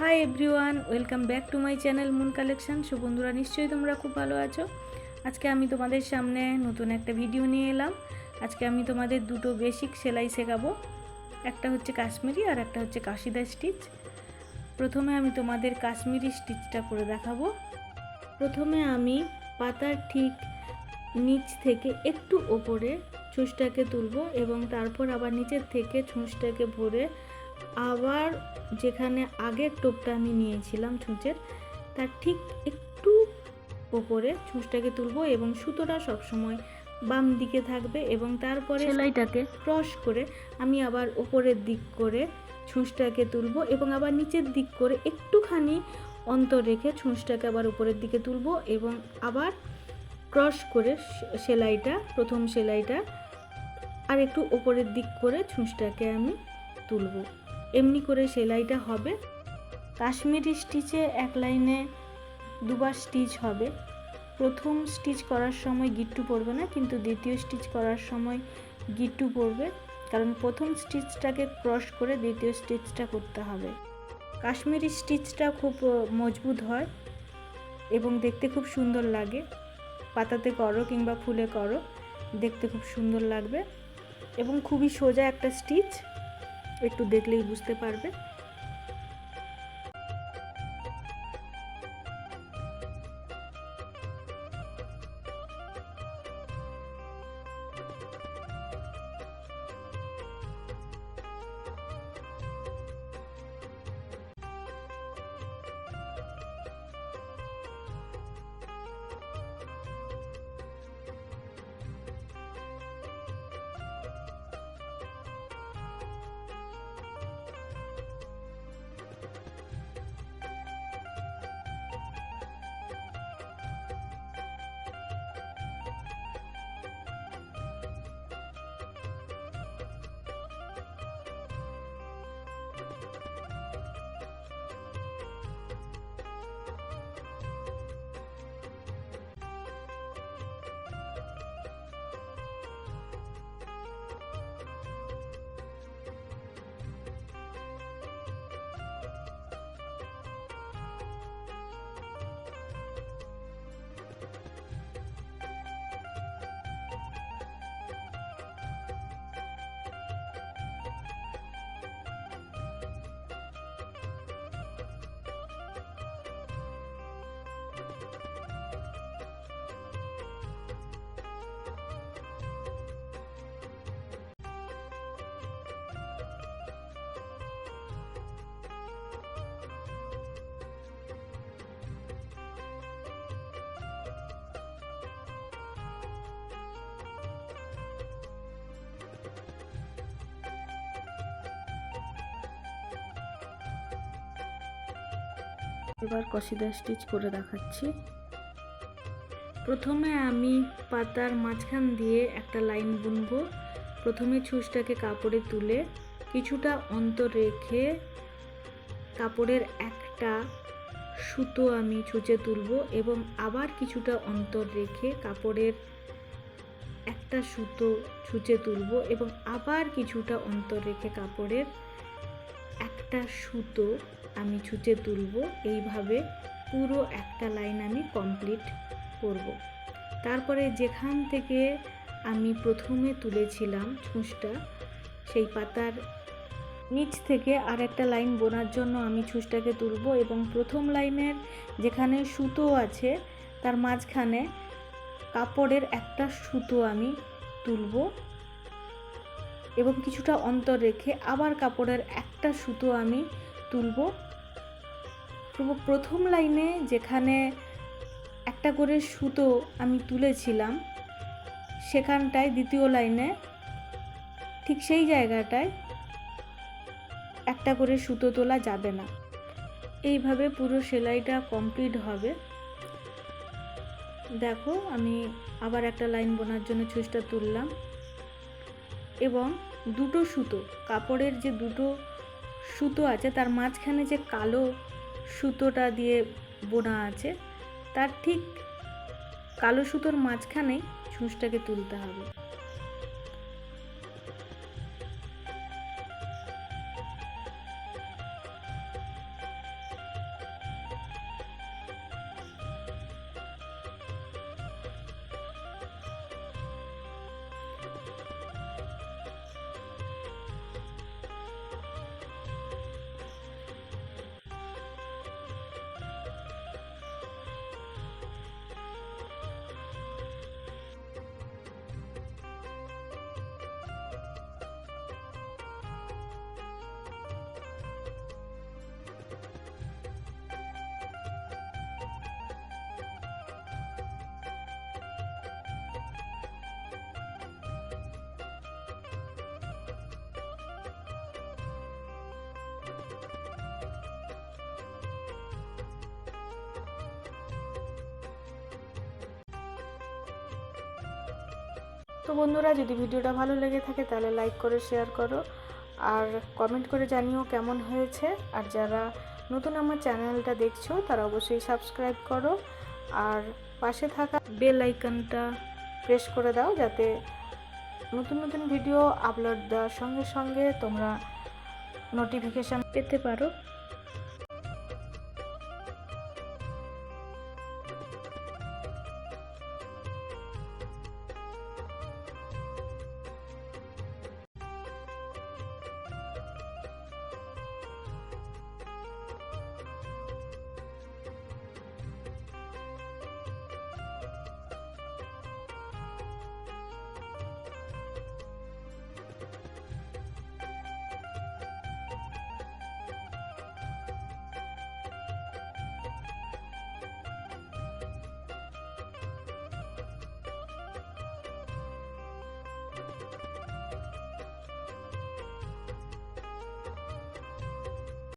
Hi everyone welcome back to my channel moon collection so বন্ধুরা, নিশ্চয়ই তোমরা খুব ভালো আছো। আজকে আমি তোমাদের সামনে নতুন একটা ভিডিও নিয়ে এলাম। আজকে আমি তোমাদের দুটো বেসিক সেলাই শেখাবো। একটা হচ্ছে কাশ্মীরি আর একটা হচ্ছে কাশিদা স্টিচ প্রথমে আমি তোমাদের কাশ্মীরি স্টিচটা করে দেখাবো। প্রথমে আমি পাতার ঠিক নিচ থেকে একটু ওপরে ছুঁচটাকে তুলবো এবং তারপর আবার নিচের থেকে ছুঁচটাকে ভরে আবার যেখানে আগের টোপটা আমি নিয়েছিলাম ছুঁচের তার ঠিক একটু ওপরে ছুঁচটাকে তুলবো এবং সুতোটা সবসময় বাম দিকে থাকবে এবং তারপরে সেলাইটাকে। ক্রস করে আমি আবার ওপরের দিক করে ছুঁচটাকে তুলবো এবং আবার নিচের দিক করে একটুখানি অন্তর রেখে ছুঁচটাকে আবার উপরের দিকে তুলবো এবং আবার ক্রস করে সেলাইটা প্রথম সেলাইটা আর একটু ওপরের দিক করে ছুঁচটাকে আমি তুলবো। এমনি করে সেলাইটা হবে। কাশ্মীরি স্টিচে এক লাইনে দুবার স্টিচ হবে। প্রথম স্টিচ করার সময় গিট্টু পড়বে না, কিন্তু দ্বিতীয় স্টিচ করার সময় গিট্টু পড়বে কারণ প্রথম স্টিচটাকে ক্রস করে দ্বিতীয় স্টিচটা করতে হবে। কাশ্মীরি স্টিচটা খুব মজবুত হয় এবং দেখতে খুব সুন্দর লাগে। পাতাতে করো কিংবা ফুলে করো, দেখতে খুব সুন্দর লাগবে। এবং খুবই সোজা একটা স্টিচ। একটু দেখলেই বুঝতে পারবে। এবার কসিদা স্টিচ করে দেখাচ্ছি। প্রথমে আমি পাতার মাঝখান দিয়ে একটা লাইন বুনবো। প্রথমে ছুঁচটাকে কাপড়ে তুলে কিছুটা অন্তর রেখে কাপড়ের একটা সুতো আমি ছুঁচে তুলবো এবং আবার কিছুটা অন্তর রেখে কাপড়ের একটা সুতো ছুঁচে তুলবো এবং আবার কিছুটা অন্তর রেখে কাপড়ের একটা সুতো আমি ছুঁচে তুলবো এইভাবে পুরো একটা লাইন আমি কমপ্লিট করব। তারপরে যেখান থেকে আমি প্রথমে তুলেছিলাম ছুঁচটা, সেই পাতার নিচ থেকে আর একটা লাইন বোনার জন্য আমি ছুঁচটাকে তুলবো এবং প্রথম লাইনের যেখানে সুতো আছে, তার মাঝখানে কাপড়ের একটা সুতো আমি তুলবো এবং কিছুটা অন্তর রেখে আবার কাপড়ের একটা সুতো আমি তুলব। প্রব- প্রথম লাইনে যেখানে একটা করে সুতো আমি তুলেছিলাম, সেখানটায় দ্বিতীয় লাইনে ঠিক সেই জায়গাটায় একটা করে সুতো তোলা যাবে না। এইভাবে পুরো সেলাইটা কমপ্লিট হবে। দেখো, আমি আবার একটা লাইন বোনার জন্য ছুঁচটা তুললাম। এবং দুটো সুতো, কাপড়ের যে দুটো সুতো আছে, তার মাঝখানে যে কালো সুতোটা দিয়ে বোনা আছে, তার ঠিক কালো সুতোর মাঝখানেই ছুঁচটাকে তুলতে হবে। তো বন্ধুরা, যদি ভিডিওটা ভালো লেগে থাকে তাহলে লাইক করে শেয়ার করো, আর কমেন্ট করে জানিও কেমন হয়েছে। আর যারা নতুন আমার চ্যানেলটা দেখছ, তারা অবশ্যই সাবস্ক্রাইব করো, আর পাশে থাকা বেল আইকনটা প্রেস করে দাও, যাতে নতুন নতুন ভিডিও আপলোড দেওয়ার সঙ্গে সঙ্গে তোমরা নোটিফিকেশান পেতে পারো।